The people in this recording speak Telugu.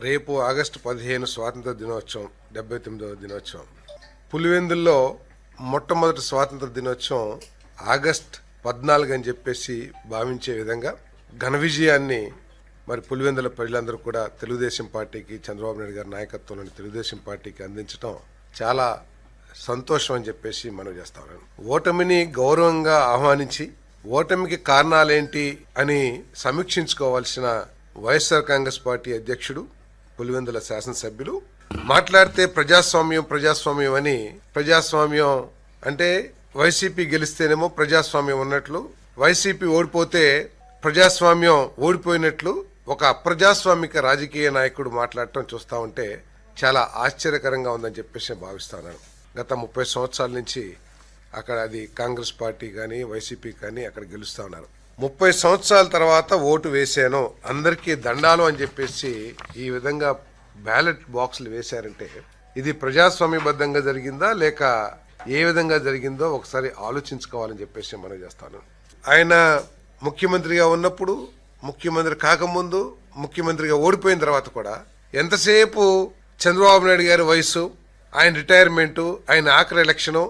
రేపు ఆగస్టు పదిహేను స్వాతంత్ర దినోత్సవం డెబ్బై తొమ్మిదవ దినోత్సవం. పులివెందుల్లో మొట్టమొదటి స్వాతంత్ర దినోత్సవం ఆగస్ట్ పద్నాలుగు అని చెప్పేసి భావించే విధంగా ఘన విజయాన్ని మరి పులివెందుల ప్రజలందరూ కూడా తెలుగుదేశం పార్టీకి చంద్రబాబు నాయుడు గారి నాయకత్వంలోని తెలుగుదేశం పార్టీకి అందించడం చాలా సంతోషం అని చెప్పేసి మనం చేస్తాను ఓటమిని గౌరవంగా ఆహ్వానించి ఓటమికి కారణాలేంటి అని సమీక్షించుకోవాల్సిన వైఎస్ఆర్ కాంగ్రెస్ పార్టీ అధ్యక్షుడు పులివెందుల శాసనసభ్యులు మాట్లాడితే ప్రజాస్వామ్యం ప్రజాస్వామ్యం అని ప్రజాస్వామ్యం అంటే వైసీపీ గెలిస్తేనేమో ప్రజాస్వామ్యం ఉన్నట్లు వైసీపీ ఓడిపోతే ప్రజాస్వామ్యం ఓడిపోయినట్లు ఒక అప్రజాస్వామిక రాజకీయ నాయకుడు మాట్లాడటం చూస్తూ ఉంటే చాలా ఆశ్చర్యకరంగా ఉందని చెప్పేసి నేను భావిస్తున్నాను గత ముప్పై సంవత్సరాల నుంచి అక్కడ అది కాంగ్రెస్ పార్టీ కానీ వైసీపీ కానీ అక్కడ గెలుస్తూ ఉన్నారు. ముప్పై సంవత్సరాల తర్వాత ఓటు వేసాను అందరికీ దండాలు అని చెప్పేసి ఈ విధంగా బ్యాలెట్ బాక్సులు వేశారంటే ఇది ప్రజాస్వామ్యబద్ధంగా జరిగిందా? లేక ఏ విధంగా జరిగిందో ఒకసారి ఆలోచించుకోవాలని చెప్పేసి మనం చేస్తాను. ఆయన ముఖ్యమంత్రిగా ఉన్నప్పుడు ముఖ్యమంత్రి కాకముందు ముఖ్యమంత్రిగా ఓడిపోయిన తర్వాత కూడా ఎంతసేపు చంద్రబాబు నాయుడు గారి వయసు ఆయన రిటైర్మెంటు ఆయన ఆఖరి ఎలక్షను